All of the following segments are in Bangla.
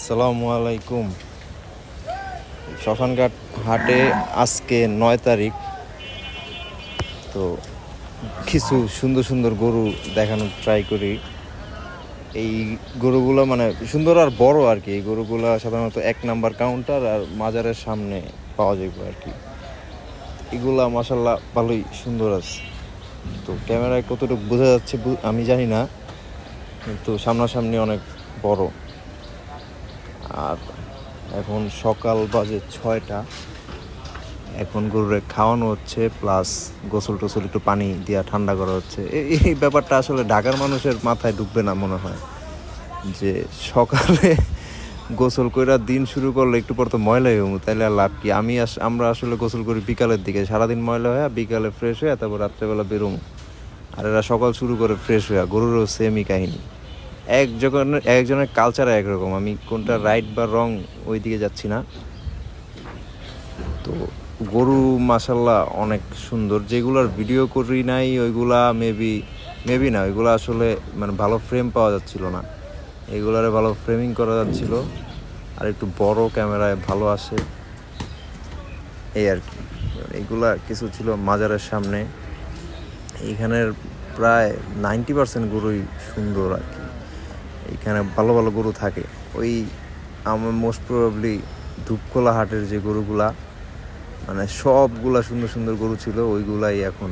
আসসালামু আলাইকুম শ্মশানঘাট হাটে আজকে নয় তারিখ। তো কিছু সুন্দর সুন্দর গরু দেখানোর ট্রাই করি। এই গরুগুলো মানে সুন্দর আর বড় আর কি। এই গরুগুলো সাধারণত এক নাম্বার কাউন্টার আর মাজারের সামনে পাওয়া যাবে আর কি। এগুলা মাসাল্লাহ ভালোই সুন্দর আছে। তো ক্যামেরায় কতটুকু বোঝা যাচ্ছে আমি জানি না। কিন্তু সামনাসামনি অনেক বড়। আর এখন সকাল বাজে ছয়টা। এখন গরুরে খাওয়ানো হচ্ছে প্লাস গোসল টোসল একটু পানি দিয়া ঠান্ডা করা হচ্ছে। এই ব্যাপারটা আসলে ঢাকার মানুষের মাথায় ঢুকবে না মনে হয়। যে সকালে গোসল কইরা দিন শুরু করলে একটু পর তো ময়লাই হব তাহলে আর লাভ কি? আমি আমরা আসলে গোসল করি বিকালের দিকে। সারাদিন ময়লা হয়ে বিকালে ফ্রেশ হয়ে তারপর রাত্রেবেলা বেরোবো আর এরা সকাল শুরু করে ফ্রেশ হয়ে গরুরও সেমই কাহিনী। একজনের একজনের কালচার একরকম। আমি কোনটা রাইট বা রং ওই দিকে যাচ্ছি না। তো গরু মাসাল্লাহ অনেক সুন্দর। যেগুলোর ভিডিও করি নাই, ওইগুলা মেবি মেবি না। ওইগুলো আসলে মানে ভালো ফ্রেম পাওয়া যাচ্ছিল না। এইগুলারে ভালো ফ্রেমিং করা যাচ্ছিল। আর একটু বড় ক্যামেরায় ভালো আসে। এই আর কি। এগুলা কিছু ছিল মাজারের সামনে। এইখানের প্রায় নাইনটি পার্সেন্ট গরুই সুন্দর আর কি। এইখানে ভালো ভালো গরু থাকে। ওই আমার মোস্ট প্রবাবলি ধূপখোলা হাটের যে গরুগুলা মানে সবগুলা সুন্দর সুন্দর গরু ছিল, ওইগুলাই এখন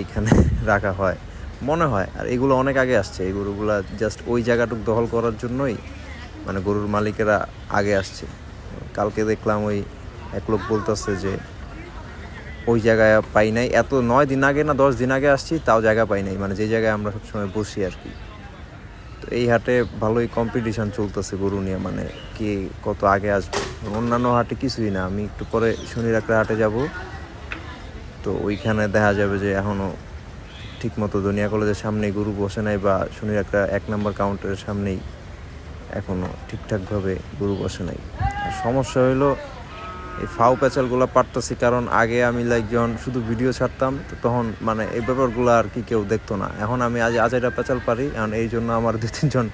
এইখানে রাখা হয়। মনে হয়, আর এগুলো অনেক আগে আসছে। এই গরুগুলা জাস্ট ওই জায়গাটুক দখল করার জন্যই মানে গরুর মালিকেরা আগে আসছে। কালকে দেখলাম ওই এক লোক বলতেছে যে, ওই জায়গায় পাই নাই। এত নয় দিন আগে না দশ দিন আগে আসছি, তাও জায়গা পাই নাই। মানে যে জায়গায় আমরা সবসময় বসি আর কি। তো এই হাটে ভালোই কম্পিটিশন চলতেছে গরু নিয়ে মানে কে কত আগে আসবে? অন্যান্য হাটে কিছুই না, আমি একটু পরে শনি রাখলে হাটে যাব। তো ওইখানে দেখা যাবে যে এখনও ঠিকমতো দুনিয়া কলেজের সামনেই গরু বসে নাই বা শনি রাখলে এক নম্বর কাউন্টারের সামনেই এখনও ঠিকঠাকভাবে গরু বসে নাই। সমস্যা হইল এই ফাউ প্যাচালগুলো পারতেছি, কারণ আগে আমি লাইক যখন শুধু ভিডিও ছাড়তাম, তো তখন মানে এই ব্যাপারগুলো আর কি কেউ দেখতো না। এখন আমি আজ আজাইটা প্যাচাল পারি, এখন এই জন্য আমার দু তিনজন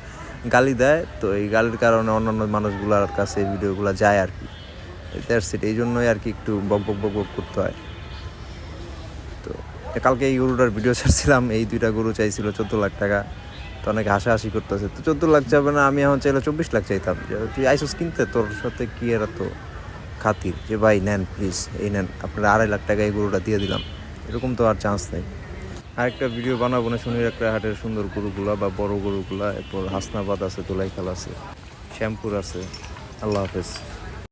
গালি দেয়, তো এই গালির কারণে অন্যান্য মানুষগুলোর কাছে এই ভিডিওগুলো যায় আর কি। দ্যাটস এই জন্যই আর কি একটু বক বক বক বক করতে হয়। তো কালকে এই গরুটার ভিডিও ছাড়ছিলাম, এই দুইটা গরু চাইছিল চোদ্দ লাখ টাকা, তো অনেক হাসাহাসি করতেছে। তো চোদ্দ লাখ যাবে না, আমি এখন চাইলে চব্বিশ লাখ চাইতাম। তুই আইসুস কিনতে, তোর সাথে কি এরা তো খাতির যে, ভাই, নেন প্লিজ এই নেন, আপনারা আড়াই লাখ টাকা এই গরুটা দিয়ে দিলাম। এরকম তো আর চান্স নেই। আর একটা ভিডিও বানাবো না শনির একটা হাটের সুন্দর গরুগুলা বা বড় গরুগুলা, এরপর হাসনাবাদ আছে তোলাইখাল আছে, শ্যাম্পুর আছে। আল্লাহ হাফেজ।